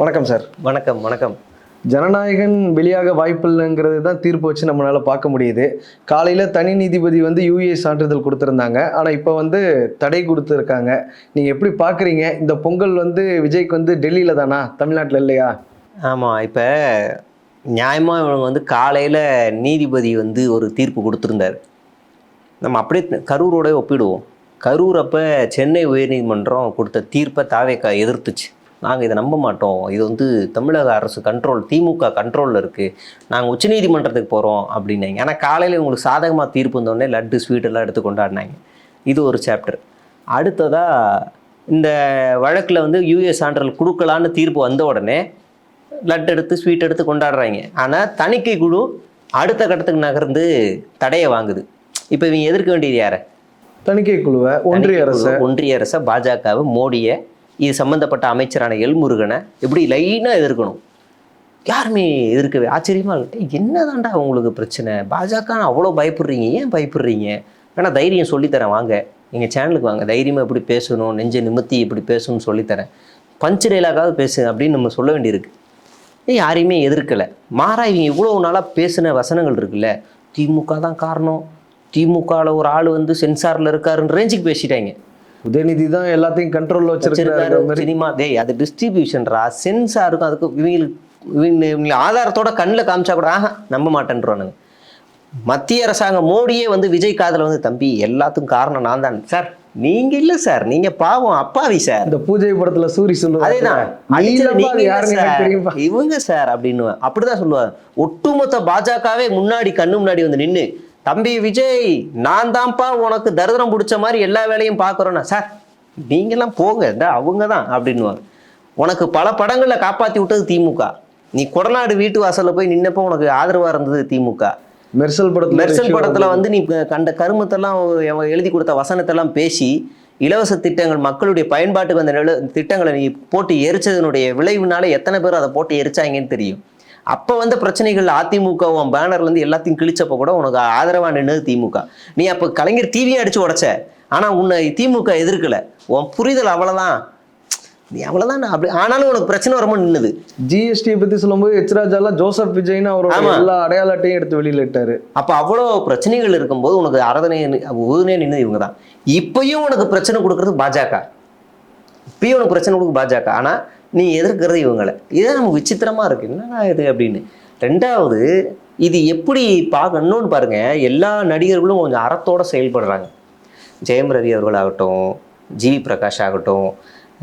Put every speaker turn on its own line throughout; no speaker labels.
வணக்கம் சார்.
வணக்கம் வணக்கம்.
ஜனநாயகன் வெளியாக வாய்ப்பில்லைங்கிறது தான் தீர்ப்பு வச்சு நம்மளால பார்க்க முடியுது. காலையில தனி நீதிபதி வந்து யூஏ சான்றிதழ் கொடுத்துருந்தாங்க. ஆனா இப்போ வந்து தடை கொடுத்துருக்காங்க. நீங்க எப்படி பாக்குறீங்க இந்த பொங்கல் வந்து விஜய்க்கு வந்து டெல்லியில தானா? தமிழ்நாட்டில் இல்லையா?
ஆமாம் இப்போ நியாயமாக இவங்க வந்து காலையில் நீதிபதி வந்து ஒரு தீர்ப்பு கொடுத்துருந்தார். நம்ம அப்படியே கரூரோட ஒப்பிடுவோம். கரூர் அப்போ சென்னை உயர்நீதிமன்றம் கொடுத்த தீர்ப்பை தாவேக்கா எதிர்த்துச்சு. நாங்கள் இதை நம்ப மாட்டோம். இது வந்து தமிழக அரசு கண்ட்ரோல் திமுக கண்ட்ரோலில் இருக்குது நாங்கள் உச்சநீதிமன்றத்துக்கு போகிறோம் அப்படின்னாங்க. ஆனால் காலையில் உங்களுக்கு சாதகமாக தீர்ப்பு வந்தோடனே லட்டு ஸ்வீட் எல்லாம் எடுத்து கொண்டாடினாங்க. இது ஒரு சாப்டர் அடுத்ததாக இந்த வழக்கில் வந்து யூஎஸ் சான்றிதழ் கொடுக்கலான்னு தீர்ப்பு வந்த உடனே லட்டு எடுத்து ஸ்வீட் எடுத்து கொண்டாடுறாங்க. ஆனால் தணிக்கை குழு அடுத்த கட்டத்துக்கு நகர்ந்து தடையை வாங்குது. இப்போ இவங்க எதிர்க்க வேண்டியது யாரை?
தணிக்கை குழுவை ஒன்றிய அரசு.
ஒன்றிய அரசை பாஜகவை மோடியை இது சம்பந்தப்பட்ட அமைச்சரான எல்முருகனை எப்படி லைனாக எதிர்க்கணும். யாருமே எதிர்க்கவே ஆச்சரியமாக இருக்கு என்னதான்டா உங்களுக்கு பிரச்சனை? பாஜக அவ்வளோ பயப்படுறீங்க? ஏன் பயப்படுறீங்க? வேணால் தைரியம் சொல்லித்தரேன் வாங்க. எங்கள் சேனலுக்கு வாங்க. தைரியமாக எப்படி பேசணும் நெஞ்ச நிமித்தி இப்படி பேசணும்னு சொல்லித்தரேன். பஞ்சு டைலாக்காவது பேசு அப்படின்னு நம்ம சொல்ல வேண்டியிருக்கு. யாரையுமே எதிர்க்கலை. மாறா இவங்க இவ்வளோ நாளாக பேசின வசனங்கள் இருக்குல்ல? திமுக தான் காரணம். திமுகவில் ஒரு ஆள் வந்து சென்சாரில் இருக்காருன்ற ரேஞ்சுக்கு பேசிட்டாங்க.
உதயநிதி தான் எல்லாத்தையும் கண்ட்ரோல்ல வச்சிருக்காரு
சினிமா டேய் அது டிஸ்ட்ரிபியூஷன்ரா சென்சாருக்கும் அதுக்கும் இவங்களுக்கு இவங்க இவங்க ஆதாரத்தோட கண்ணில் காமிச்சா கூட ஆஹா நம்ப மாட்டேன்றானுங்க. மத்திய அரசாங்கம் மோடியே வந்து விஜய் காதில் வந்து தம்பி எல்லாத்துக்கும் காரணம் நான் தான். சார் நீங்க இல்ல சார். நீங்க பாவம் அப்பாவி சார்.
இந்த பூஜை படத்துல சூரி சொல்லுவாரு.
அதேதான். இவங்க சார் அப்படின்னு அப்படிதான் சொல்லுவாங்க ஒட்டுமொத்த பாஜகவே முன்னாடி கண்ணு முன்னாடி வந்து நின்னு தம்பி விஜய் நான் தான்ப்பா உனக்கு தரித்திரம் பிடிச்ச மாதிரி எல்லா வேலையும் பார்க்குறோன்னா சார் நீங்கெல்லாம் போங்க இந்த அவங்க தான் அப்படின்னுவாங்க. உனக்கு பல படங்கள்ல காப்பாத்தி விட்டது திமுக. நீ கொடநாடு வீட்டு வாசல்ல போய் நின்னப்போ உனக்கு ஆதரவா இருந்தது திமுக.
மெர்சல் படத்துல
மெர்சல் படத்துல. வந்து நீ கண்ட கருமத்தெல்லாம் எழுதி கொடுத்த வசனத்தெல்லாம் பேசி இலவச திட்டங்கள் மக்களுடைய பயன்பாட்டுக்கு அந்த நில திட்டங்களை நீ போட்டு எரிச்சதனுடைய விளைவுனால எத்தனை பேர் அதை போட்டு எரிச்சாங்கன்னு தெரியும். அப்போ வந்த பிரச்சனைகள் அதிமுக உன் பேனர்ல இருந்து எல்லாத்தையும் கிழிச்சப்ப கூட உனக்கு ஆதரவா நின்னது திமுக. நீ அப்போ கலைஞர் டிவியை அடிச்சு உடைச்ச. ஆனா உன்னை திமுக எதிர்க்கல. உன் புரிதல் அவ்வளவுதான். நீ அவ்வளவுதான் அப்படி ஆனாலும் உனக்கு பிரச்சனை வரும்போது நின்னுது.
ஜிஎஸ்டி பத்தி சொல்லும்போது எச் ராஜாலாம் ஜோசப் விஜய்னு அவரோட
ஆமா.
எல்லா அடையாள அட்டையும் எடுத்து வெளியில இட்டாரு
அப்ப அவ்வளோ பிரச்சனைகள் இருக்கும்போது உனக்கு அரதனை உறுதுணையா நின்னது இவங்க தான் இப்பயும் உனக்கு பிரச்சனை கொடுக்கறது பாஜக. இப்பயும் உனக்கு பிரச்சனை கொடுக்க பாஜக. ஆனா நீ எதிர்க்கிறது இவங்களை. இதே நமக்கு விசித்திரமா இருக்கு. என்னடா இது அப்படின்னு. ரெண்டாவது இது எப்படி பார்க்க இன்னொன்று பாருங்க. எல்லா நடிகர்களும் கொஞ்சம் அறத்தோட செயல்படுறாங்க. ஜெயம் ரவி அவர்கள் ஆகட்டும் ஜிவி பிரகாஷ் ஆகட்டும்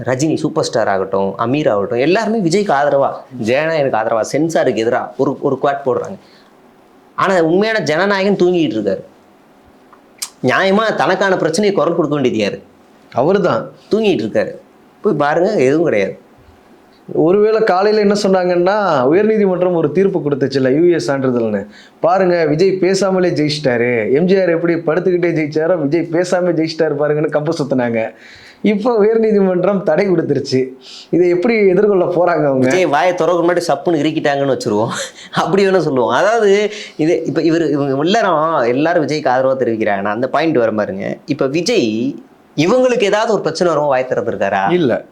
ரஜினி சூப்பர் ஸ்டார் ஆகட்டும் அமீர் ஆகட்டும் எல்லாருமே விஜய்க்கு ஆதரவா ஜனநாயகனுக்கு ஆதரவா சென்சாருக்கு எதிராக ஒரு ஒரு குவாட் போடுறாங்க. ஆனா உண்மையான ஜனநாயகன் தூங்கிட்டு இருக்காரு. நியாயமா தனக்கான பிரச்சனையை குரல் கொடுக்க வேண்டியது யாரு?
அவர்தான்.
தூங்கிட்டு இருக்காரு. போய் பாருங்க எதுவும் கிடையாது.
ஒருவேளை காலையில என்ன சொன்னாங்கன்னா உயர்நீதிமன்றம் ஒரு தீர்ப்பு கொடுத்துச்சுல்ல யூஎஸ் சான்றிதழ்னு. பாருங்க விஜய் பேசாமலே ஜெயிச்சிட்டாரு. எம்ஜிஆர் எப்படி படுத்துக்கிட்டே ஜெயிச்சாரோ விஜய் பேசாம ஜெயிச்சிட்டாரு பாருங்கன்னு கப்பு சுத்தினாங்க. இப்போ உயர்நீதிமன்றம் தடை கொடுத்துருச்சு இதை எப்படி எதிர்கொள்ள போறாங்க அவங்க?
விஜய் வாயை திறக்க முன்னாடி சப்புன்னு இறுக்கிட்டாங்கன்னு வச்சிருவோம். அப்படி வேணும் சொல்லுவோம். அதாவது இது இப்போ இவர் இவங்க எல்லாரும் எல்லாரும் விஜய்க்கு ஆதரவாக தெரிவிக்கிறாங்க நான் அந்த பாயிண்ட் வர பாருங்க. இப்போ விஜய் இவங்களுக்கு ஏதாவது ஒரு பிரச்சனை வரும் வாய் திறந்துருக்காரா?
இல்ல.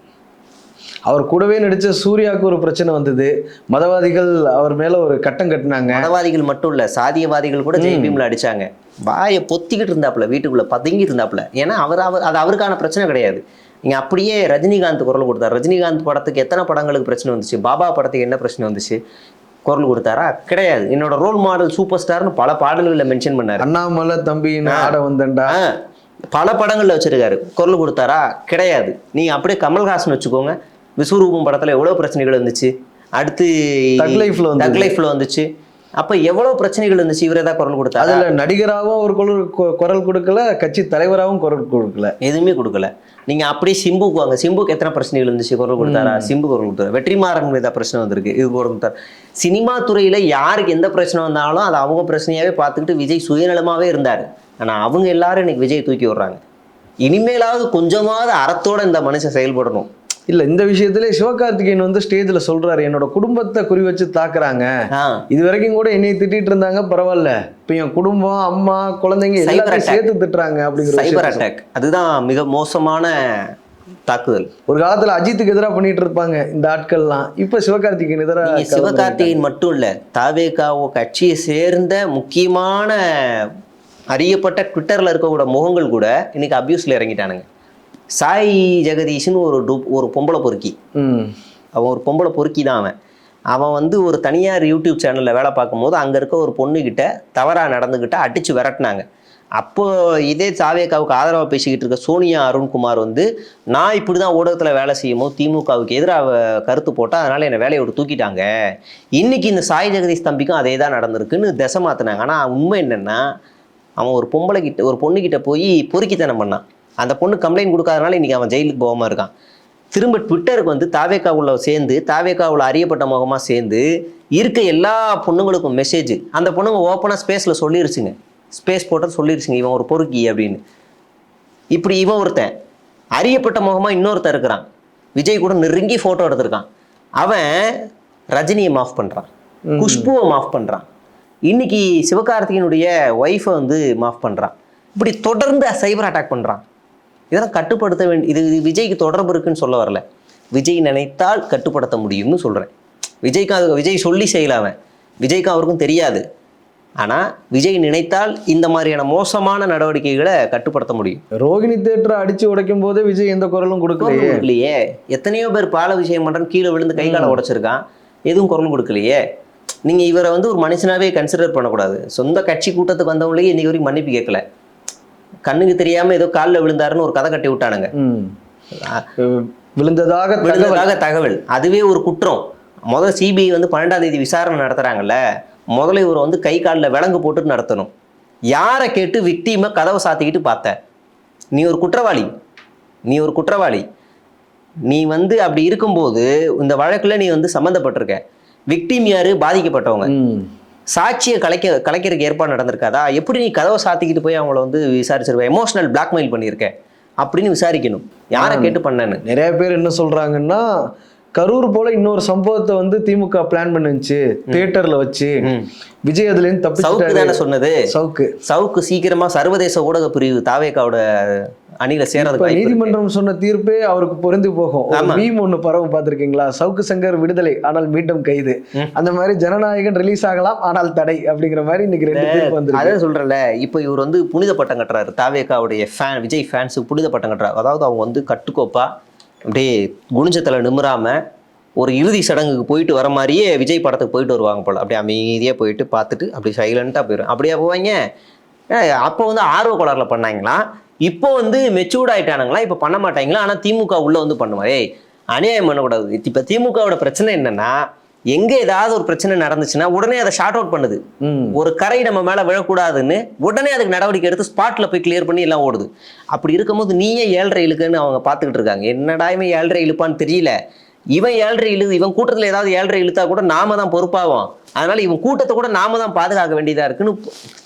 அவர் கூடவே நடிச்ச சூர்யாவுக்கு ஒரு பிரச்சனை வந்தது. மதவாதிகள் அவர் மேல ஒரு கட்டம் கட்டினாங்க.
மதவாதிகள் மட்டும் இல்ல சாதியவாதிகள் கூட ஜெய் பீம்ல அடிச்சாங்க. வாயை பொத்திக்கிட்டு இருந்தாப்புல வீட்டுக்குள்ள பதுங்கி இருந்தாப்புல. ஏன்னா அவர் அவர் அது அவருக்கான பிரச்சனை கிடையாது. நீங்க அப்படியே ரஜினிகாந்த் குரல் கொடுத்தாரு. ரஜினிகாந்த் படத்துக்கு எத்தனை படங்களுக்கு பிரச்சனை வந்துச்சு? பாபா படத்துக்கு என்ன பிரச்சனை வந்துச்சு? குரல் கொடுத்தாரா? கிடையாது. என்னோட ரோல் மாடல் சூப்பர் ஸ்டார்னு பல பாடல்களில் மென்ஷன் பண்ணாரு.
அண்ணாமலை தம்பின்னு ஆட வந்தேன்டா.
பல படங்கள்ல வச்சிருக்காரு. குரல் கொடுத்தாரா? கிடையாது. நீங்க அப்படியே கமல்ஹாசன் வச்சுக்கோங்க. விஸ்வரூபம் படத்துல எவ்வளவு பிரச்சனைகள் வந்துச்சு அடுத்து
Thug Life ல வந்தது.
தக் லைஃப்ல வந்துச்சு. அப்ப எவ்வளவு பிரச்சனைகள் இருந்துச்சு? இவர் ஏதாவது குரல் கொடுத்தாரு?
அதுல நடிகராகவும் ஒரு குரல் குரல் கொடுக்கல கட்சி தலைவராகவும் குரல் கொடுக்கல.
எதுவுமே கொடுக்கல. நீங்க அப்படியே சிம்புக்கு வாங்க. சிம்புக்கு எத்தனை பிரச்சனைகள் இருந்துச்சு? குரல் கொடுத்தாரா? சிம்பு குரல் கொடுத்தாரு. வெற்றிமாறன் ஏதாவது பிரச்சனை வந்திருக்கு. இது குரல் கொடுத்தாரு. சினிமா துறையில யாருக்கு எந்த பிரச்சனை வந்தாலும் அதை அவங்க பிரச்சனையாவே பார்த்துக்கிட்டு விஜய் சுயநலமாவே இருந்தாரு. ஆனா அவங்க எல்லாரும் இன்னைக்கு விஜய் தூக்கி விடுறாங்க. இனிமேலாவது கொஞ்சமாவது அறத்தோட இந்த மனுஷன் செயல்படணும்.
இல்ல இந்த விஷயத்திலே சிவகார்த்திகேயன் வந்து ஸ்டேஜ்ல சொல்றாரு என்னோட குடும்பத்தை குறி வச்சு தாக்குறாங்க. இது வரைக்கும் கூட என்னைய திட்டிட்டு இருந்தாங்க பரவாயில்ல. இப்ப என் குடும்பம் அம்மா குழந்தைங்க எல்லாத்தையும். சேர்த்து திட்டுறாங்க அப்படிங்கிற
சைபர் அட்டாக் அதுதான் மிக மோசமான தாக்குதல்.
ஒரு காலத்துல அஜித்துக்கு எதிராக பண்ணிட்டு இருப்பாங்க இந்த ஆட்கள்லாம். இப்ப சிவகார்த்திகேயன் எதிராக
சிவகார்த்திகேயன் மட்டும் இல்ல தாவேகாவோ கட்சியை சேர்ந்த முக்கியமான அறியப்பட்ட ட்விட்டர்ல இருக்கக்கூட முகங்கள் கூட இன்னைக்கு அபியூஸ்ல இறங்கிட்டானுங்க. சாய் ஜெகதீஷ்னு ஒரு டு ஒரு பொம்பளை பொறுக்கி.
ம்.
அவன் ஒரு பொம்பளை பொறுக்கி தான் அவன். அவன் வந்து ஒரு தனியார் யூடியூப் சேனலில் வேலை பார்க்கும்போது அங்கே இருக்க ஒரு பொண்ணுக்கிட்ட தவறாக நடந்துக்கிட்ட அடித்து விரட்டினாங்க. அப்போ இதே சாவேக்காவுக்கு ஆதரவாக பேசிக்கிட்டு இருக்க சோனியா அருண்குமார் வந்து நான் இப்படி தான் ஊடகத்தில் வேலை செய்யும்போது திமுகவுக்கு எதிராக கருத்து போட்டால் அதனால் என்னை வேலையை விட்டு தூக்கிட்டாங்க. இன்னைக்கு இந்த சாய் ஜெகதீஷ் தம்பிக்கும் அதே தான் நடந்திருக்குன்னு திசை மாற்றினாங்க ஆனால் உண்மை என்னென்னா அவன் ஒரு பொம்பளை கிட்ட ஒரு பொண்ணுக்கிட்ட போய் பொறுக்கித்தனம் பண்ணான். அந்த பொண்ணு கம்ப்ளைண்ட் கொடுக்காதனால இன்னைக்கு அவன் ஜெயிலுக்கு போகாமல் இருக்கான். திரும்ப ட்விட்டருக்கு வந்து தாவேக்காவுள்ள சேர்ந்து தாவேக்காவுள்ள அறியப்பட்ட முகமாக சேர்ந்து இருக்க எல்லா பொண்ணுங்களுக்கும் மெசேஜ் அந்த பொண்ணுங்க ஓப்பனாக ஸ்பேஸில் சொல்லிருச்சுங்க. ஸ்பேஸ் போட்டு சொல்லிருச்சுங்க இவன் ஒரு பொறுக்கி அப்படின்னு. இப்படி இவன் ஒருத்தன் அறியப்பட்ட முகமாக இன்னொருத்தன் இருக்கிறான். விஜய் கூட நெருங்கி ஃபோட்டோ எடுத்திருக்கான். அவன் ரஜினியை மாஃப் பண்ணுறான் குஷ்புவை மாஃப் பண்ணுறான் இன்னைக்கு சிவகார்த்திகனுடைய ஒய்ஃபை வந்து மாஃப் பண்ணுறான் இப்படி தொடர்ந்து சைபர் அட்டாக் பண்ணுறான் இதெல்லாம் கட்டுப்படுத்த வேண்டிய இது இது விஜய்க்கு தொடர்பு இருக்குன்னு சொல்ல வரல. விஜய் நினைத்தால் கட்டுப்படுத்த முடியும்னு சொல்கிறேன் விஜய்க்கு அது விஜய் சொல்லி செய்யல அவன். விஜய்க்கும் அவருக்கும் தெரியாது. ஆனால் விஜய் நினைத்தால் இந்த மாதிரியான மோசமான நடவடிக்கைகளை கட்டுப்படுத்த முடியும்.
ரோகிணி தேட்டரை அடிச்சு உடைக்கும் போதே விஜய் எந்த குரலும் கொடுக்கலையே.
இல்லையே எத்தனையோ பேர் பால விஷயம் பண்றேன்னு கீழே விழுந்து கை காலை உடைச்சிருக்கான். எதுவும் குரல் கொடுக்கலையே. நீங்க இவரை வந்து ஒரு மனுஷனாவே கன்சிடர் பண்ணக்கூடாது. சொந்த கட்சி கூட்டத்துக்கு வந்தவங்களே இன்னைக்கு வரைக்கும் மன்னிப்பு கேட்கல. கண்ணுக்கு தெரியாம ஏதோ காலில் விழுந்தாருன்னு ஒரு கதை கட்டி விட்டானுங்க.
விழுந்ததாக
விழுந்ததாக தகவல். அதுவே ஒரு குற்றம். முதல்ல சிபிஐ வந்து பன்னெண்டாம் தேதி விசாரணை நடத்துறாங்கல்ல முதல்ல இவர் வந்து கை காலில் விலங்கு போட்டு நடத்தணும். யாரை கேட்டு விக்டீமை கதவை சாத்திக்கிட்டு பார்த்த? நீ ஒரு குற்றவாளி. நீ ஒரு குற்றவாளி. நீ வந்து அப்படி இருக்கும்போது இந்த வழக்குல நீ வந்து சம்மந்தப்பட்டிருக்க விக்டீம் யாரு? பாதிக்கப்பட்டவங்க. சாட்சியை கலைக்க கலைக்கிறதுக்கு ஏற்பாடு நடந்திருக்காதா? எப்படி நீ கதவை சாத்திக்கிட்டு போய் அவங்கள வந்து விசாரிச்சிருவ? எமோஷனல் பிளாக்மெயில் பண்ணியிருக்க. அப்படின்னு விசாரிக்கணும். யாரை கேட்டு பண்ணேன்னு?
நிறைய பேர் என்ன சொல்றாங்கன்னா கரூர் போல இன்னொரு சம்பவத்தை வந்து திமுக பிளான் பண்ணுச்சு. தியேட்டர்ல வச்சு. விஜய் அதுல இருந்து
சவுக்கு
தப்பிச்சுட்டாரு.
தானே சொன்னது?
சவுக்கு.
சவுக்கு சீக்கிரமா சர்வதேச ஊடக பிரிவு தாவேக்காவோட அணியில இருக்கு.
நீதிமன்றம் சொன்ன தீர்ப்பே அவருக்கு பொருந்தி போகும். மீம் ஒண்ணு பரவும் பார்த்திருக்கீங்களா? சவுக்கு சங்கர் விடுதலை ஆனால் மீண்டும் கைது. அந்த மாதிரி ஜனநாயகன் ரிலீஸ் ஆகலாம் ஆனால் தடை அப்படிங்கிற மாதிரி இன்னைக்கு ரெண்டு தீர்ப்பு வந்திருக்கு.
அதான் சொல்றேன்ல இப்போ இவர் வந்து புனித பட்டம் கட்டுறாரு. தாவேக்காவுடைய ஃபேன் விஜய் ஃபேன்ஸுக்கு புனித பட்டம் கட்டுறாரு. அதாவது அவங்க வந்து கட்டுக்கோப்பா அப்படியே குனிஞ்சத்தில் நிமிராம ஒரு இறுதி சடங்குக்கு போயிட்டு வர மாதிரியே விஜய் படத்துக்கு போயிட்டு வருவாங்க போல. அப்படியே அமைதியாக போயிட்டு பார்த்துட்டு அப்படி சைலண்ட்டாக போயிடும் அப்படியே போவாங்க? அப்போ வந்து ஆர்வ கோளாறுல பண்ணாங்களாம் இப்போ வந்து மெச்சூர்ட் ஆயிட்டானுங்களா? இப்போ பண்ண மாட்டாங்களா? ஆனால் திமுக உள்ள வந்து பண்ணுவா ஏய் அநியாயம் பண்ணக்கூடாது. இப்போ திமுகவோட பிரச்சனை என்னன்னா எங்க ஏதாவது ஒரு பிரச்சனை நடந்துச்சுன்னா உடனே அதை ஷார்ட் அவுட் பண்ணுது.
ம்.
ஒரு கரை நம்ம மேல விழக்கூடாதுன்னு உடனே அதுக்கு நடவடிக்கை எடுத்து ஸ்பாட்ல போய் கிளியர் பண்ணி எல்லாம் ஓடுது. அப்படி இருக்கும்போது நீயே ஏழரை இழுக்குன்னு அவங்க பார்த்துக்கிட்டு இருக்காங்க. என்னடா இவன் ஏழரை இழுப்பான்னு தெரியல. இவன் ஏழரை இழுது இவன் கூட்டத்துல ஏதாவது ஏழரை இழுத்தா கூட நாம தான் பொறுப்பாகும் அதனால இவன் கூட்டத்தை கூட நாம தான் பாதுகாக்க வேண்டியதா இருக்குன்னு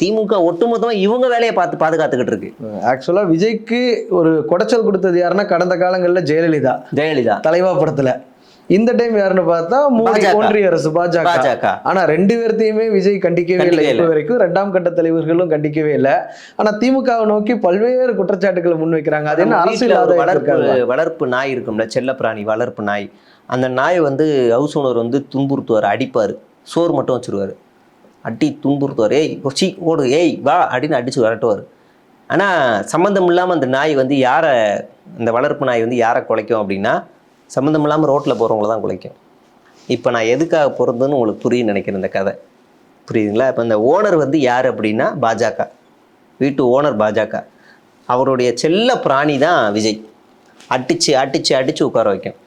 திமுக ஒட்டுமொத்தமா இவங்க வேலையை பார்த்து பாதுகாத்துக்கிட்டு இருக்கு.
ஆக்சுவலா விஜய்க்கு ஒரு குடைச்சல் கொடுத்தது யாருன்னா கடந்த காலங்கள்ல ஜெயலலிதா.
ஜெயலலிதா.
தலைவா படத்துல. இந்த டைம் யாருன்னு பார்த்தா மோடி. ஒன்றிய அரசு பாஜக. ஆனா ரெண்டு பேர்த்தையுமே விஜய் கண்டிக்கவே இல்லை. இப்ப வரைக்கும் ரெண்டாம் கட்ட தலைவர்களும் கண்டிக்கவே இல்லை. ஆனா திமுகவை நோக்கி பல்வேறு குற்றச்சாட்டுகளை முன்வைக்கிறாங்க அது என்ன அரசியல்
வளர்ப்பு? வளர்ப்பு நாய் இருக்கும்ல செல்லப்பிராணி வளர்ப்பு நாய். அந்த நாய் வந்து ஹவுஸ் ஓனர் வந்து துன்புறுத்துவார் அடிப்பார். சோறு மட்டும் வச்சுருவார். அடி துன்புறுத்துவார். ஏய் சி ஓடு ஏய் வா அப்படின்னு அடித்து விரட்டுவார். ஆனால் சம்மந்தம் இல்லாமல் அந்த நாய் வந்து யாரை இந்த வளர்ப்பு நாய் வந்து யாரை குலைக்கும் அப்படின்னா சம்மந்தம் இல்லாமல் ரோட்டில் போகிறவங்கள தான் குலைக்கும். இப்போ நான் எதுக்காக பிறந்ததுன்னு உங்களுக்கு புரியும் நினைக்கிறேன் இந்த கதை. புரியுதுங்களா? இப்போ இந்த ஓனர் வந்து யார் அப்படின்னா பாஜக. வீட்டு ஓனர் பாஜக. அவருடைய செல்ல பிராணி தான் விஜய். அடிச்சு அடித்து அடித்து உட்கார வைக்கும்.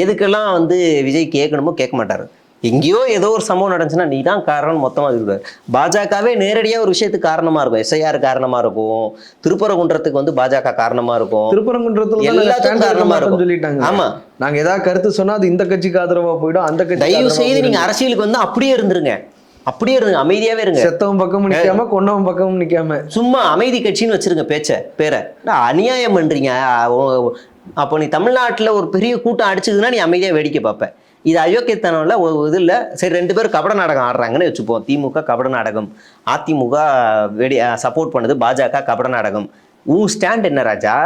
எதுக்கெல்லாம் வந்து விஜய் கேட்கணுமோ கேட்க மாட்டாரு. எங்கேயோ ஏதோ ஒரு சம்பவம் நடந்துச்சுன்னா நீ தான் காரணம் மொத்தமாக சொல்லுவார் பாஜகவே நேரடியாக ஒரு விஷயத்துக்கு காரணமாக இருக்கும். எஸ்ஐஆர் காரணமாக இருக்கும். திருப்பரங்குன்றத்துக்கு வந்து பாஜக காரணமாக இருக்கும்.
திருப்பரங்குன்றத்துல தான் நாங்க
எல்லாத்துக்கும்
stand எடுக்க
காரணமா
மாட்டோம்னு
இருக்கும்.
சொல்லிட்டாங்க.
ஆமா.
நாங்க ஏதாவது கருத்து சொன்னா அது இந்த கட்சிக்கு ஆதரவா போயிடும் அந்த கட்சி
தயவு செய்து நீங்க அரசியலுக்கு வந்து அப்படியே இருந்துருங்க. அப்படியே இருங்க. அமைதியாவே இருங்க.
செத்தவன் பக்கமும் நிக்காம கொன்னவன் பக்கமும் நிக்காம.
சும்மா அமைதி கட்சின்னு வச்சிருங்க பேச்ச பேரை. அநியாயம் பண்றீங்க? அப்போ நீ தமிழ்நாட்டில் ஒரு பெரிய கூட்டம் அடிச்சதுன்னா நீ அமைதியாக வேடிக்கை பார்ப்ப. இது அயோக்கியத்தனம்ல ஒரு இது சரி ரெண்டு பேரும் கபட நாடகம் ஆடுறாங்கன்னு வச்சுப்போம். திமுக கபட நாடகம். அதிமுக வெடி சப்போர்ட் பண்ணுது பாஜக கபட நாடகம். உன் ஸ்டாண்ட் என்ன ராஜா?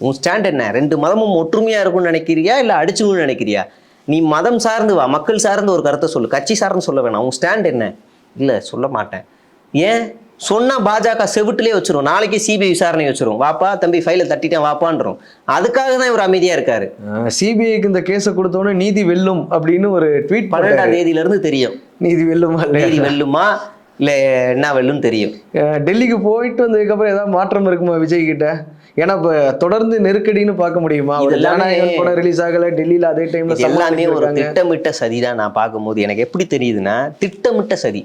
உன் ஸ்டாண்ட் என்ன? ரெண்டு மதமும் ஒற்றுமையாக இருக்கும்னு நினைக்கிறியா? இல்லை அடிச்சுக்கணும்னு நினைக்கிறியா? நீ மதம் சார்ந்து வா மக்கள் சார்ந்து ஒரு கருத்தை சொல்லு. கட்சி சார்ந்து சொல்ல வேணாம். உன் ஸ்டாண்ட் என்ன? இல்லை சொல்ல மாட்டேன். ஏன்? சொன்னா பாஜக செவிட்டுலயே வச்சிரும். நாளைக்கு சிபிஐ விசாரணை வச்சிரும். வாப்பா தம்பி ஃபைலை தட்டிட்டேன் வாப்பான்றோம். அதுக்காக தான் இவர் அமைதியா இருக்காரு.
சிபிஐக்கு இந்த கேஸை கொடுத்தோன்னே நீதி வெல்லும் அப்படின்னு ஒரு ட்வீட்
பன்னெண்டாம் தேதியில இருந்து தெரியும்.
நீதி வெல்லுமா
நீதி வெல்லுமா? இல்ல என்ன வெல்லும் தெரியும்.
டெல்லிக்கு போயிட்டு வந்ததுக்கப்புறம் ஏதாவது மாற்றம் இருக்குமா விஜய் கிட்ட? ஏன்னா இப்ப தொடர்ந்து நெருக்கடின்னு பார்க்க முடியுமா? படம் ரிலீஸ் ஆகல. டெல்லியில அதே டைம்ல
எல்லாமே ஒரு திட்டமிட்ட சதி தான் நான் பார்க்கும்போது. எனக்கு எப்படி தெரியுதுன்னா திட்டமிட்ட சதி.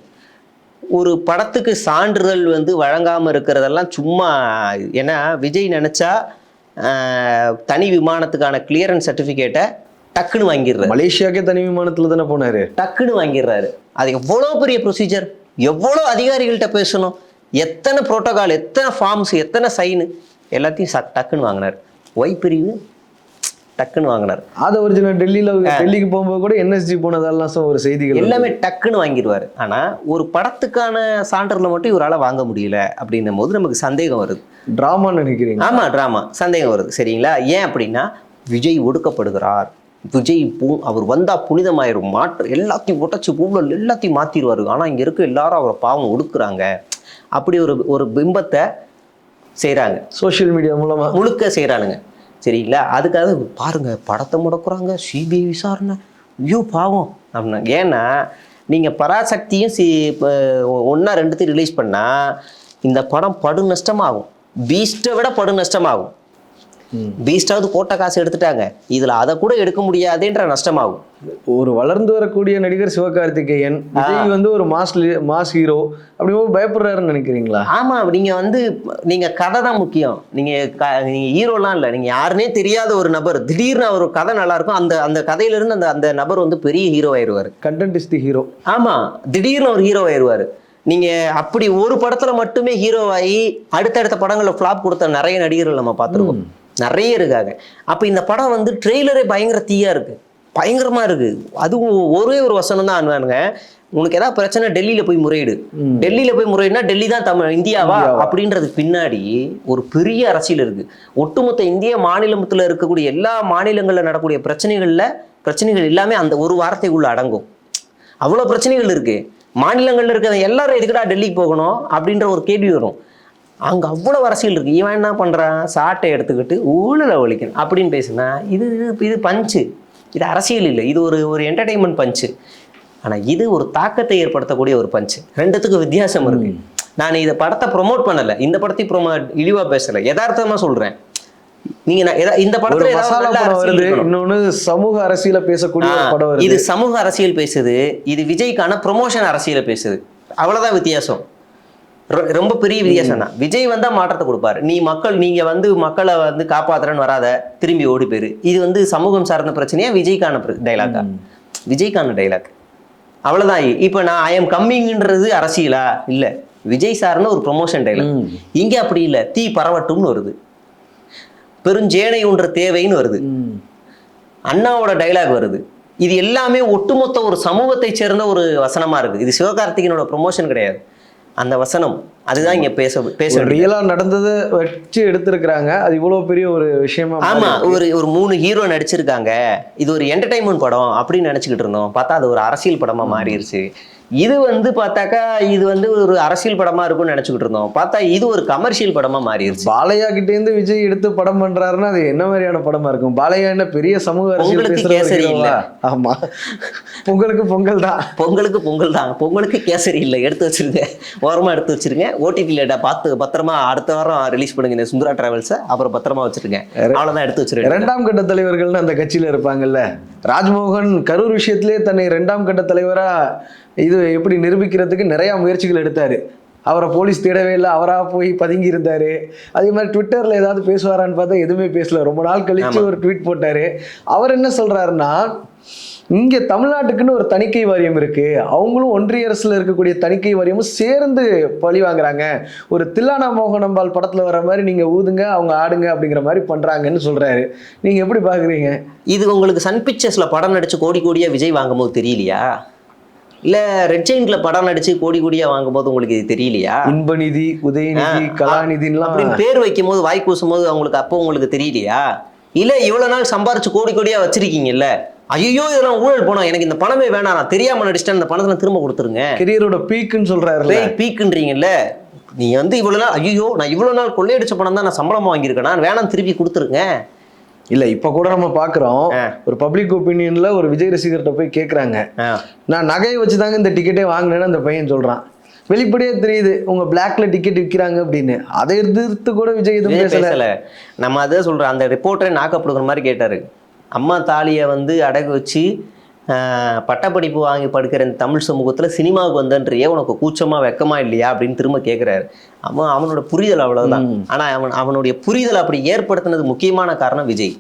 ஒரு படத்துக்கு சான்றிதழ் வந்து வழங்காம இருக்கிறதெல்லாம் சும்மா ஏன்னா விஜய் நினைச்சா தனி விமானத்துக்கான கிளியரன்ஸ் சர்டிஃபிகேட்டை டக்குன்னு வாங்கிடுறாரு.
மலேசியாக்கே தனி விமானத்துல தானே போனாரு?
டக்குன்னு வாங்கிடுறாரு. அது எவ்வளோ பெரிய ப்ரொசீஜர் எவ்வளோ அதிகாரிகள்கிட்ட பேசணும்? எத்தனை புரோட்டோகால் எத்தனை ஃபார்ம்ஸ் எத்தனை சைனு எல்லாத்தையும் ச டக்குன்னு வாங்கினார். ஒய் பிரிவு டக்குன்னு வாங்கினார்.
அது ஒரிஜினல் டெல்லியில டெல்லிக்கு போகும்போது கூட என்எஸ்ஜி போனதெல்லாம் ஒரு செய்திகள்
எல்லாமே டக்குன்னு வாங்கிடுவார் ஆனா ஒரு படத்துக்கான சான்றிதழை மட்டும் இவரால் வாங்க முடியல அப்படின்னும் போது நமக்கு சந்தேகம் வருது.
டிராமான்னு நினைக்கிறீங்க?
ஆமா ட்ராமா சந்தேகம் வருது. சரிங்களா? ஏன் அப்படின்னா விஜய் ஒடுக்கப்படுகிறார். விஜய் பூ அவர் வந்தா புனிதமாயிரும். மாற்று எல்லாத்தையும் உடச்சி ஊழல் எல்லாத்தையும் மாத்திடுவாரு ஆனா இங்க இருக்க எல்லாரும் அவரை பாவம் ஒடுக்குறாங்க. அப்படி ஒரு ஒரு பிம்பத்தை செய்றாங்க.
சோஷியல் மீடியா மூலமா.
முழுக்க செய்கிறானுங்க சரிங்களா அதுக்காக பாருங்கள் படத்தை முடக்குறாங்க சிபிஐ விசாரணை. ஐயோ பாவம். அப்படின்னா ஏன்னா நீங்கள் பராசக்தியும் சி இப்போ ஒன்றா ரெண்டுத்தையும் ரிலீஸ் பண்ணால் இந்த படம் படு நஷ்டமாகும் பீஸ்ட்டை விட படு நஷ்டமாகும் பீஸ்டாவது போட்ட காசு எடுத்துட்டாங்க. இதில் அதை கூட எடுக்க முடியாதுன்ற நஷ்டமாகும்.
ஒரு வளர்ந்து வரக்கூடிய நடிகர் சிவகார்த்திகேயன் விஜய் வந்து ஒரு மாஸ் மாஸ் ஹீரோ அப்படி பயப்படுறாருன்னு நினைக்கிறீங்களா?
ஆமாம் நீங்கள் வந்து நீங்கள் கதை தான் முக்கியம். நீங்கள் க நீங்கள் ஹீரோலாம் இல்லை. நீங்கள் யாருனே தெரியாத ஒரு நபர். திடீர்னு அவர் கதை நல்லா இருக்கும். அந்த அந்த கதையிலேருந்து அந்த அந்த நபர் வந்து பெரிய ஹீரோ ஆயிடுவார்.
கண்டென்ட் இஸ் தி ஹீரோ
ஆமாம் திடீர்னு ஒரு ஹீரோ ஆயிடுவார். நீங்கள் அப்படி ஒரு படத்தில் மட்டுமே ஹீரோ ஆகி அடுத்தடுத்த படங்களில் ஃப்ளாப் கொடுத்த நிறைய நடிகர்கள் நம்ம பார்த்துருக்கோம். நிறைய இருக்காங்க. அப்போ இந்த படம் வந்து ட்ரெய்லரே பயங்கர தீயா இருக்கு. பயங்கரமா இருக்கு. அதுவும் ஒரே ஒரு வசனம் தான் அனுவானுங்க உனக்கு ஏதாவது பிரச்சனை டெல்லியில போய் முறையிடு. டெல்லியில போய் முறையிடுனா டெல்லி தான் தமிழ் இந்தியாவா? அப்படின்றது பின்னாடி ஒரு பெரிய அரசியல் இருக்கு. ஒட்டுமொத்த இந்திய மாநிலத்துல இருக்கக்கூடிய எல்லா மாநிலங்கள்ல நடக்கக்கூடிய பிரச்சனைகள்ல பிரச்சனைகள் எல்லாமே அந்த ஒரு வார்த்தைக்குள்ள அடங்கும். அவ்வளோ பிரச்சனைகள் இருக்கு. மாநிலங்கள்ல இருக்கிற எல்லாரும் எதுக்குடா டெல்லிக்கு போகணும் அப்படின்ற ஒரு கேள்வி வரும். அங்க அவ்வளவு அரசியல் இருக்கு. இவன் என்ன பண்றான் சாட்டை எடுத்துக்கிட்டு ஊழலை ஒழிக்கணும். அப்படின்னு பேசுனா இது இது பஞ்சு. இது அரசியல் இல்லை. இது ஒரு ஒரு என்டர்டைன்மெண்ட் பஞ்சு. ஆனா இது ஒரு தாக்கத்தை ஏற்படுத்தக்கூடிய ஒரு பஞ்சு. ரெண்டுத்துக்கும் வித்தியாசம் இருக்கு. நான் இதை படத்தை ப்ரோமோட் பண்ணல. இந்த படத்தை ப்ரோமோ இழிவா பேசல. யதார்த்தமா சொல்றேன். நீங்க இந்த படத்துல.
இன்னொன்னு சமூக அரசியல பேசக்கூடிய படம்
இது சமூக அரசியல் பேசுது. இது விஜய்க்கான ப்ரொமோஷன் அரசியலை பேசுது. அவ்வளவுதான் வித்தியாசம். ரொம்ப பெரிய வித்தியாசம் தான் விஜய் வந்தா மாற்றத்தை கொடுப்பாரு. நீ மக்கள் நீங்க வந்து மக்களை வந்து காப்பாத்துறன்னு வராத திரும்பி ஓடி போயிரு. இது வந்து சமூகம் சார்ந்த பிரச்சனையா விஜய்க்கான டைலாக்கா விஜய்க்கான டைலாக் அவ்வளவுதான் இப்போ நான் ஐ எம் கம்மிங்ன்றது அரசியலா? இல்ல. விஜய் சார்னு ஒரு ப்ரொமோஷன் டைலாக். இங்க அப்படி இல்ல. தீ பரவட்டும்னு வருது. பெருஞ்சேனை ஒன்ற தேவைன்னு வருது. அண்ணாவோட டைலாக் வருது. இது எல்லாமே ஒட்டுமொத்த ஒரு சமூகத்தை சேர்ந்த ஒரு வசனமா இருக்கு இது சிவகார்த்திகேயனோட ப்ரொமோஷன் கிடையாது. அந்த வசனம் அதுதான் இங்க பேச பேச.
ரியலா நடந்ததை வச்சு எடுத்திருக்கிறாங்க. அது இவ்வளவு பெரிய ஒரு விஷயமா
ஆமா ஒரு ஒரு மூணு ஹீரோ நடிச்சிருக்காங்க. இது ஒரு என்டர்டைன்மெண்ட் படம் அப்படின்னு நினைச்சுக்கிட்டு இருந்தோம். பார்த்தா அது ஒரு அரசியல் படமா மாறிடுச்சு இது வந்து பார்த்தாக்கா இது வந்து ஒரு அரசியல் படமா இருக்கும்னு நினைச்சுக்கிட்டு இருந்தோம். பார்த்தா இது ஒரு கமர்ஷியல் படமா மாறிடுச்சு
பாலையா கிட்ட இருந்து விஜய் எடுத்து படம் பண்றாருன்னா அது என்ன மாதிரியான படமா இருக்கும்? பாலையா என்ன பெரிய சமூக அரசியல்
கேசரி இல்ல.
ஆமா. பொங்கலுக்கு பொங்கல் தான்.
பொங்கலுக்கு பொங்கல் தான். பொங்கலுக்கு கேசரி இல்லை. எடுத்து வச்சிருங்க. ஓரமா எடுத்து வச்சிருங்க. ஓடிடியில் பார்த்து பத்திரமா அடுத்த வாரம் ரிலீஸ் பண்ணுங்க இந்த சுந்தரா டிராவல்ஸை அப்புறம் பத்திரமா வச்சிருங்க. அவ்வளவுதான் எடுத்து வச்சிருங்க
இரண்டாம் கட்ட தலைவர்கள்னு அந்த கட்சியில இருப்பாங்கல்ல. ராஜ்மோகன் கரூர் விஷயத்திலே தன்னை இரண்டாம் கட்ட தலைவரா இது எப்படி நிரூபிக்கிறதுக்கு நிறைய முயற்சிகள் எடுத்தாரு. அவரை போலீஸ் தேடவே இல்லை அவரா போய் பதுங்கி இருந்தாரு. அதே மாதிரி ட்விட்டர்ல ஏதாவது பேசுவாரான்னு பார்த்தா எதுவுமே பேசல. ரொம்ப நாள் கழிச்சு ஒரு ட்வீட் போட்டாரு. அவர் என்ன சொல்றாருன்னா இங்க தமிழ்நாட்டுக்குன்னு ஒரு தணிக்கை வாரியம் இருக்கு. அவங்களும் ஒன்றிய அரசுல இருக்கக்கூடிய தணிக்கை வாரியமும் சேர்ந்து பழி வாங்குறாங்க. ஒரு தில்லானா மோகனம்பால் படத்துல வர மாதிரி நீங்க ஊதுங்க அவங்க ஆடுங்க அப்படிங்கிற மாதிரி பண்றாங்கன்னு சொல்றாரு. நீங்க எப்படி பாக்குறீங்க?
இது உங்களுக்கு சன் பிக்சர்ஸ்ல படம் நடிச்சு கோடி கோடியா விஜய் வாங்கும் போது தெரியலையா? இல்ல ரெட் ஜெயின்ட்ல படம் நடிச்சு கோடி கோடியா வாங்கும்போது உங்களுக்கு இது தெரியலையா?
இன்பநிதி உதயநிதி கலாநிதின்லாம்
அப்படின்னு பேர் வைக்கும் போது வாய் கூசும் போது அவங்களுக்கு அப்போ உங்களுக்கு தெரியலையா? இல்ல இவ்வளவு நாள் சம்பாரிச்சு கோடி கோடியா வச்சிருக்கீங்கல்ல? ஐயோ இதெல்லாம் ஊழல் போனோம். எனக்கு இந்த பணமே வேணாம். நான் தெரியாம நடிச்சிட்டேன். இந்த பணத்தை திரும்ப கொடுத்துருங்க.
கெரியரோட பீக்குன்னு சொல்றாருல்ல.
பேய் பீக்குன்றீங்கல்ல? நீங்க வந்து இவ்வளவு நாள் ஐயோ நான் இவ்வளவு நாள் கொள்ளையடிச்ச பணம் தான் நான் சம்பளமா வாங்கியிருக்கேன். நான் வேணாம் திருப்பி கொடுத்துருங்க.
இல்ல இப்ப கூட நம்ம பாக்குறோம். ஒரு பப்ளிக் ஒப்பீனியன்ல ஒரு விஜய் ரசிகர்கிட்ட போய் கேக்குறாங்க. நான் நகையை வச்சு தாங்க இந்த டிக்கெட்டே வாங்கினேன்னு அந்த பையன் சொல்றான். வெளிப்படையே தெரியுது உங்க பிளாக்ல டிக்கெட் விற்கிறாங்க அப்படின்னு. அதை எதிர்த்து கூட விஜய் எதுவும் பேசல.
நம்ம அதை சொல்றோம் அந்த ரிப்போர்ட்டரை நாக்கப்படுகிற மாதிரி கேட்டாரு. அம்மா தாலியை வந்து அடகு வச்சு பட்டப்படிப்பு வாங்கி படுக்கிற இந்த தமிழ் சமூகத்துல சினிமாவுக்கு வந்தன்றியே உனக்கு கூச்சமா வெக்கமா இல்லையா அப்படின்னு திரும்ப கேட்குறாரு அவன் அவனோட புரிதல் அவ்வளவுதான். ஆனா அவன் அவனுடைய புரிதல் அப்படி ஏற்படுத்தினது முக்கியமான காரணம் விஜய்.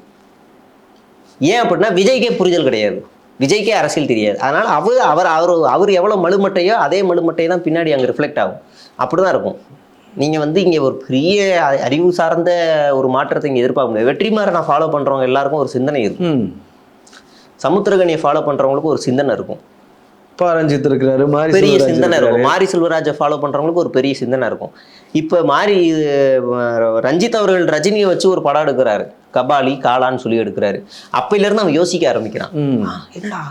ஏன் அப்படின்னா விஜய்க்கே புரிதல் கிடையாது. விஜய்க்கே அரசியல் தெரியாது. அதனால அவர் அவர் அவர் அவர் எவ்வளோ மழுமட்டையோ அதே மழுமட்டை தான் பின்னாடி அங்கே ரிஃப்ளெக்ட் ஆகும். அப்படிதான் இருக்கும். நீங்க வந்து இங்க ஒரு பெரிய அறிவு சார்ந்த ஒரு மாற்றத்தை இங்க எதிர்பார்க்க முடியாது. வெற்றிமாறன் நான் ஃபாலோ பண்றவங்க எல்லாருக்கும் ஒரு சிந்தனை இருக்கும். சமுத்திரகனியை ஃபாலோ பண்றவங்களுக்கு ஒரு சிந்தனை இருக்கும்.
பா ரஞ்சித் இருக்கிறாரு மாரி
பெரிய சிந்தனை. இருக்கும். மாரி செல்வராஜை ஃபாலோ பண்றவங்களுக்கு ஒரு பெரிய சிந்தனை இருக்கும். இப்போ மாரி ரஞ்சித் அவர்கள் ரஜினியை வச்சு ஒரு படம் எடுக்கிறாரு. கபாலி காளான்னு சொல்லி எடுக்கிறாரு. அப்பையில இருந்து அவன் யோசிக்க ஆரம்பிக்கிறான். என்னடா?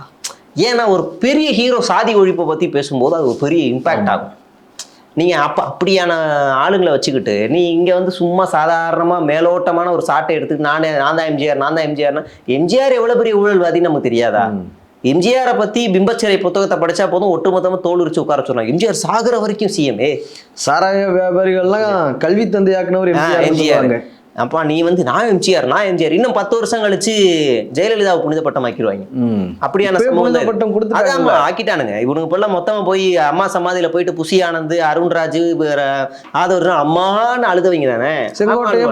ஏன்னா ஒரு பெரிய ஹீரோ சாதி ஒழிப்பை பத்தி பேசும்போது அது ஒரு பெரிய இம்பாக்ட் ஆகும். நீங்க அப்ப அப்படியான ஆளுங்களை வச்சுக்கிட்டு நீ இங்க வந்து சும்மா சாதாரணமா மேலோட்டமான ஒரு சாட்டை எடுத்து நானே நான் தான் எம்ஜிஆர் நான் தான் எம்ஜிஆர்னா எம்ஜிஆர் எவ்வளவு பெரிய ஊழல்வாதின்னு நமக்கு தெரியாதா? எம்ஜிஆரை பத்தி பிம்பச்சிறை புத்தகத்தை படிச்சா போதும் ஒட்டுமொத்தமா தோல் உரிச்சு உட்கார சொன்னாங்க எம்ஜிஆர் சாகுற வரைக்கும் சிஎம்ஏ
சாராய வியாபாரிகள்லாம் கல்வி தந்தையாக்குனவர் எம்ஜிஆர்.
அப்பா நீ வந்து நான் எம்ஜிஆர் நான் எம்ஜிஆர். இன்னும் பத்து வருஷம் கழிச்சு ஜெயலலிதாவை புனித பட்டம் ஆக்கிடுவாங்க அப்படியான சம்பவம்
பட்டம். கொடுத்துட்டாங்கல்ல.
அதாம்மா, ஆக்கிட்டானுங்க. இவனுங்க இப்பெல்லாம் மொத்தமா போய் அம்மா சமாதியில போயிட்டு புசி ஆனந்த் அருண்ராஜ் வேற ஆதவர் அம்மான்னு அழுதவங்க தானே?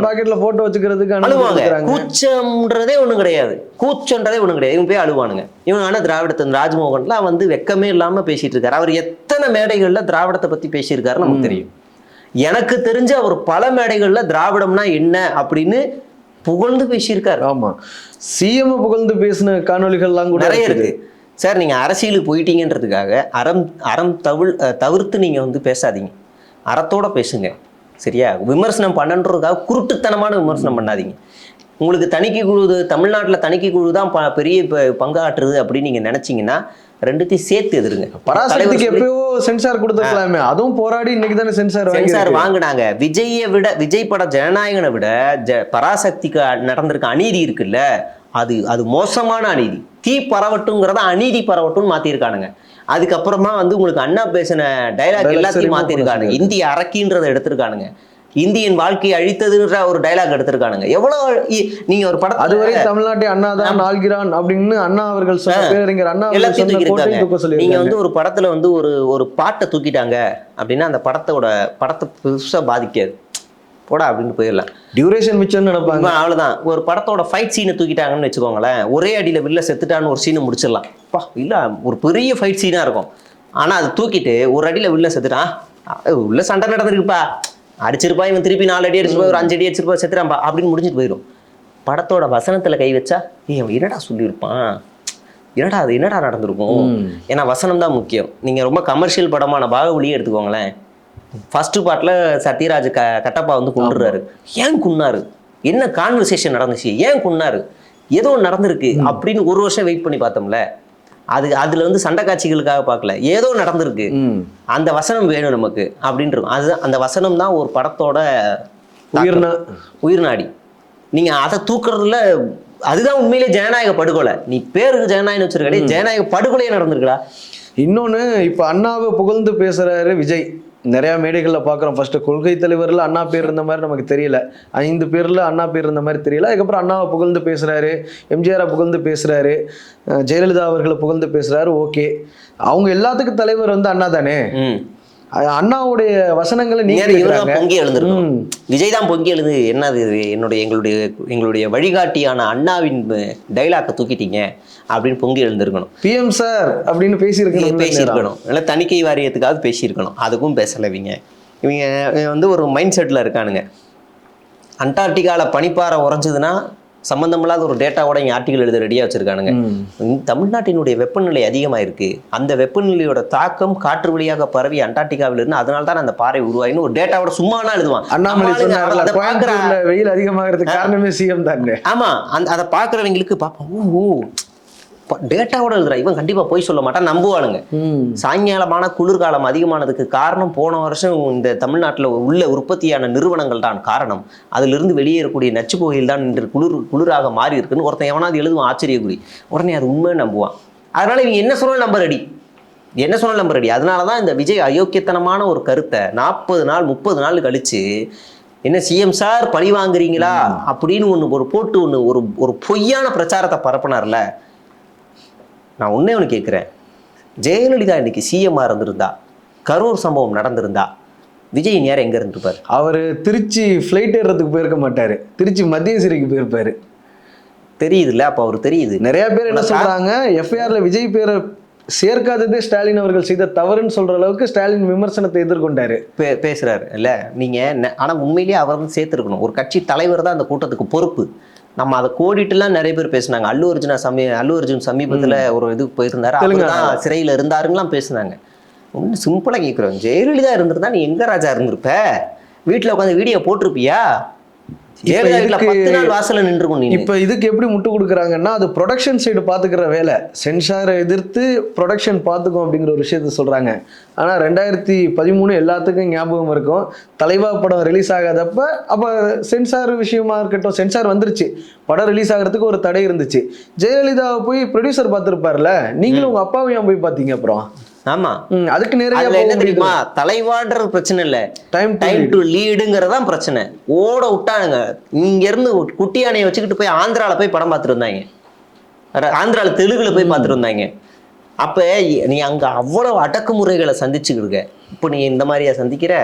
பாக்கெட்ல போட்டோ வச்சுக்கிறதுக்கு
அழுவாங்க. கூச்சம்ன்றதே ஒண்ணும் கிடையாது. கூச்சன்றதே ஒண்ணும் கிடையாது. இவங்க போய் அழுவானுங்க. இவங்க ஆனா திராவிடத்தின் ராஜ்மோகன்லாம் வந்து வெக்கமே இல்லாம பேசிட்டு இருக்காரு. அவர் எத்தனை மேடைகள்ல திராவிடத்தை பத்தி பேசியிருக்காரு நமக்கு தெரியும். எனக்கு தெரிஞ்ச அவர் பல மேடைகள்ல திராவிடம்னா என்ன அப்படின்னு புகழ்ந்து பேசியிருக்காரு.
ஆமா. சிஎம் புகழ்ந்து பேசின காணொளிகள்லாம் கூட
நிறைய. இருக்கு. சார் நீங்க அரசியலுக்கு போயிட்டீங்கன்றதுக்காக அறம் அறம் தவிழ் தவிர்த்து நீங்க வந்து பேசாதீங்க. அறத்தோட பேசுங்க. சரியா? விமர்சனம் பண்ணன்றதுக்காக குருட்டுத்தனமான விமர்சனம் பண்ணாதீங்க. உங்களுக்கு தணிக்கை குழு தமிழ்நாட்டில் தணிக்கை குழு தான் பெரிய பங்காற்றுது அப்படின்னு நீங்க நினைச்சீங்கன்னா ரெண்டுத்தையும் சேர்த்து எதிருங்க.
பராசக்திக்கு எப்பயோ சென்சார் கொடுத்துருக்கலாமே. அதுவும் போராடி இன்னைக்கு தானே சென்சார்
சென்சார்
வாங்கி
வாங்குனாங்க. விஜயை விட விஜய் பட ஜனநாயகனை விட ஜ பராசக்திக்கு நடந்திருக்க அநீதி இருக்குல்ல அது அது மோசமான அநீதி. தீ பரவட்டுங்கிறத அநீதி பரவட்டும்னு மாத்திருக்கானுங்க. அதுக்கப்புறமா வந்து உங்களுக்கு அண்ணா பேசின டைலாக் எல்லாத்தையும்
பண்ண
இந்திய அரக்கின்றதை எடுத்திருக்கானுங்க. இந்தியன் வாழ்க்கையை அழித்ததுன்ற ஒரு டைலாக் எடுத்திருக்கானுங்க. எவ்வளவு நீங்க ஒரு படத்தை
அதுவரை தமிழ்நாட்டை அண்ணாதான் ஆள்கிறான் அப்படின்னு அண்ணா அவர்கள் பேரறிஞர் அண்ணா
எல்லாத்தையும்
சொன்ன கோட்டையும் தூக்க
தூக்கிருக்காங்க நீங்க வந்து ஒரு படத்துல வந்து ஒரு ஒரு பாட்டை தூக்கிட்டாங்க அப்படின்னா அந்த படத்தோட படத்தை பெருசா பாதிக்காது. போடா அப்படின்னு போயிடலாம்.
டியூரேஷன் மிச்சம்னு நினைப்பாங்க.
அவ்வளவுதான். ஒரு படத்தோட ஃபைட் சீனை தூக்கிட்டாங்கன்னு வச்சுக்கோங்களேன் ஒரே அடியில வில்ல செத்துட்டான்னு ஒரு சீனை முடிச்சிடலாம். பா இல்ல ஒரு பெரிய ஃபைட் சீனா இருக்கும். ஆனா அது தூக்கிட்டு ஒரு அடியில வில்ல செத்துட்டான் உள்ள சண்டை நடந்திருக்குப்பா. அடிச்சிருப்பா இவன் திருப்பி நாலு அடி அடிச்சிருப்பா ஒரு அஞ்சு அடி அடிச்சிருப்பா செத்துறான்பா அப்படின்னு முடிஞ்சிட்டு போயிடும். படத்தோட வசனத்துல கை வச்சா ஏய் அவன் என்னடா சொல்லியிருப்பான்? என்னடா அது என்னடா நடந்திருக்கும்? ஏன்னா வசனம் தான் முக்கியம். நீங்க ரொம்ப கமர்ஷியல் படமான பாகுபலியே எடுத்துக்கோங்களேன். ஃபர்ஸ்ட் பார்ட்ல சத்யராஜ் க கட்டப்பா வந்து கொண்டுறாரு ஏன் குன்னாரு? என்ன கான்வர்சேஷன் நடந்துச்சு? ஏன் குன்னாரு? ஏதோ நடந்திருக்கு அப்படின்னு ஒரு வருஷம் வெயிட் பண்ணி பார்த்தோம்ல. அது அதுல வந்து சண்டை காட்சிகளுக்காக பார்க்கல. ஏதோ நடந்திருக்கு. அந்த வசனம் வேணும் நமக்கு இருக்கும். அது அந்த வசனம் தான் ஒரு படத்தோட
உயிர்னா
உயிர்நாடி. நீங்க அதை தூக்குறதுல அதுதான் உண்மையிலே ஜனநாயக படுகொலை. நீ பேருக்கு ஜனநாயகம் வச்சிருக்கடே ஜனநாயக படுகொலையே நடந்திருக்குடா.
இன்னொன்னு இப்ப அண்ணாவை புகழ்ந்து பேசுறாரு விஜய். நிறையா மேடைகளில் பார்க்குறோம் ஃபஸ்ட்டு கொள்கை தலைவரில் அண்ணா பேர் இருந்த மாதிரி நமக்கு தெரியல. ஐந்து பேரில் அண்ணா பேர் இருந்த மாதிரி தெரியல. அதுக்கப்புறம் அண்ணாவை புகழ்ந்து பேசுகிறாரு எம்ஜிஆரை புகழ்ந்து பேசுகிறாரு ஜெயலலிதா அவர்களை புகழ்ந்து பேசுகிறாரு ஓகே அவங்க எல்லாத்துக்கும் தலைவர் வந்து அண்ணா தானே
ம்.
அண்ணாவுடைய வசனங்களை நீங்க
பொங்கி எழுந்திருக்கும். விஜய் தான் பொங்கி எழுது. என்னது என்னுடைய எங்களுடைய எங்களுடைய வழிகாட்டியான அண்ணாவின் டைலாக்கை தூக்கிட்டீங்க அப்படின்னு பொங்கி எழுந்திருக்கணும்.
பிஎம் சார் அப்படின்னு பேசியிருக்கணும்.
பேசியிருக்கணும். இல்லை தணிக்கை வாரியத்துக்காவது பேசியிருக்கணும். அதுக்கும் பேசலை இவங்க இவங்க வந்து ஒரு மைண்ட் செட்டில் இருக்கானுங்க. அண்டார்டிகாவில் பனிப்பாறை உறைஞ்சதுன்னா சம்பந்தமில்லாத ஒரு டேட்டாவோட இங்கே ஆர்டிகல் எழுத ரெடியாக வச்சிருக்கானுங்க. தமிழ்நாட்டினுடைய வெப்பநிலை அதிகமாக இருக்கு. அந்த வெப்பநிலையோட தாக்கம் காற்று வழியாக பரவி அண்டார்டிகாவில் இருந்து அதனால தான் அந்த பாறை உருவாயின்னு ஒரு டேட்டாவோட சும்மானா எழுதுவான்.
அண்ணாமலை வெயில் அதிகமாகிறதுக்கு காரணமே சிஎம் தானே.
ஆமா அந்த அதை பார்க்குறவங்களுக்கு பார்ப்போம் ஓ. டேட்டாவோட எழுதுறா. இவன் கண்டிப்பா போய் சொல்ல மாட்டான் நம்புவானுங்க. சாயங்காலமான குளிர்காலம் அதிகமானதுக்கு காரணம் போன வருஷம் இந்த தமிழ்நாட்டில் உள்ள உற்பத்தியான நிறுவனங்கள் தான் காரணம். அதிலிருந்து வெளியேறக்கூடிய நச்சு புகையில் தான் இன்று குளிர் குளிராக மாறி இருக்குன்னு ஒருத்தன் எவனாவது எழுதுவான் ஆச்சரியக்குறி உடனே அது உண்மை நம்புவான். அதனால இவங்க என்ன சொன்னாலும் நம்ப ரெடி என்ன சொன்னாலும் நம்ப ரெடி அதனால தான் இந்த விஜய் அயோக்கியத்தனமான ஒரு கருத்தை நாற்பது நாள் முப்பது நாள் கழிச்சு என்ன சிஎம் சார் பழி வாங்குறீங்களா? அப்படின்னு ஒன்று ஒரு போட்டு ஒன்று ஒரு ஒரு பொய்யான பிரச்சாரத்தை பரப்புனார்ல. நான் ஒண்ணே ஒன்று கேட்குறேன். ஜெயலலிதா இன்னைக்கு சிஎம்மாக இருந்திருந்தா? கரூர் சம்பவம் நடந்திருந்தா? விஜய் நேரம் எங்கே இருந்திருப்பார்?
அவர் திருச்சி ஃப்ளைட் ஏறுறதுக்கு போயிருக்க மாட்டாரு. திருச்சி மத்திய சிறைக்கு போயிருப்பாரு.
தெரியுதுல்ல? அப்போ அவர் தெரியுது.
நிறைய பேர் என்ன
ஆனா,
சொல்றாங்க? எஃப்ஐஆர்ல விஜய் பேரை சேர்க்காததே ஸ்டாலின் அவர்கள் செய்த தவறுன்னு சொல்ற அளவுக்கு ஸ்டாலின் விமர்சனத்தை எதிர்கொண்டாரு.
பே பேசுகிறாரு இல்லை நீங்கள் ஆனால் உண்மையிலேயே அவர் வந்து சேர்த்துருக்கணும். ஒரு கட்சி தலைவர் தான் அந்த கூட்டத்துக்கு பொறுப்பு. நம்ம அதை கோடிட்டுலாம் நிறைய பேர் பேசுனாங்க. அல்லு அர்ஜுனா சமீ அல்லு அர்ஜுன் சமீபத்தில் ஒரு இதுக்கு போயிருந்தாரு. அவர்
தெலுங்கானா.
தான் சிறையில் இருந்தாருங்களாம் பேசுனாங்க. ஒன்று சிம்பிளாக கேட்குறோம் ஜெயலலிதா இருந்திருந்தா நீ எங்க ராஜா இருந்திருப்ப? வீட்டில் உட்காந்து வீடியோ போட்டிருப்பியா?
இப்போ இதுக்கு எப்படி முட்டு கொடுக்குறாங்கன்னா அது ப்ரொடக்ஷன் சைடு பார்த்துக்கிற வேலை. சென்சாரை எதிர்த்து ப்ரொடக்ஷன் பார்த்துக்கும் அப்படிங்கிற ஒரு விஷயத்த சொல்கிறாங்க ஆனால் ரெண்டாயிரத்தி பதிமூணு எல்லாத்துக்கும் ஞாபகம் இருக்கும். தலைவா படம் ரிலீஸ் ஆகாதப்ப அப்போ சென்சார் விஷயமா இருக்கட்டும் சென்சார் வந்துருச்சு. படம் ரிலீஸ் ஆகிறதுக்கு ஒரு தடை இருந்துச்சு. ஜெயலலிதாவை போய் ப்ரொடியூசர் பார்த்துருப்பார்ல? நீங்களும் உங்கள் அப்பாவும் ஏன் போய் பார்த்தீங்க அப்புறம்?
ஆமா.
அதுக்கு
அதுல என்ன
நிறைய
தெரியுமா? தலைவான்றது பிரச்சனை இல்ல.
டைம்
டைம் டு லீடுங்கிறதான் பிரச்சனை. ஓட விட்டானுங்க. இங்க இருந்து குட்டி யானையை வச்சுக்கிட்டு போய் ஆந்திரால போய் படம் பார்த்துட்டு இருந்தாங்க ஆந்திரால தெலுங்குல போய் பார்த்துட்டு இருந்தாங்க அப்ப நீ அங்க அவ்வளவு அடக்குமுறைகளை சந்திச்சுக்கிட்டு இருக்க. இப்போ நீ இந்த மாதிரியா சந்திக்கிற?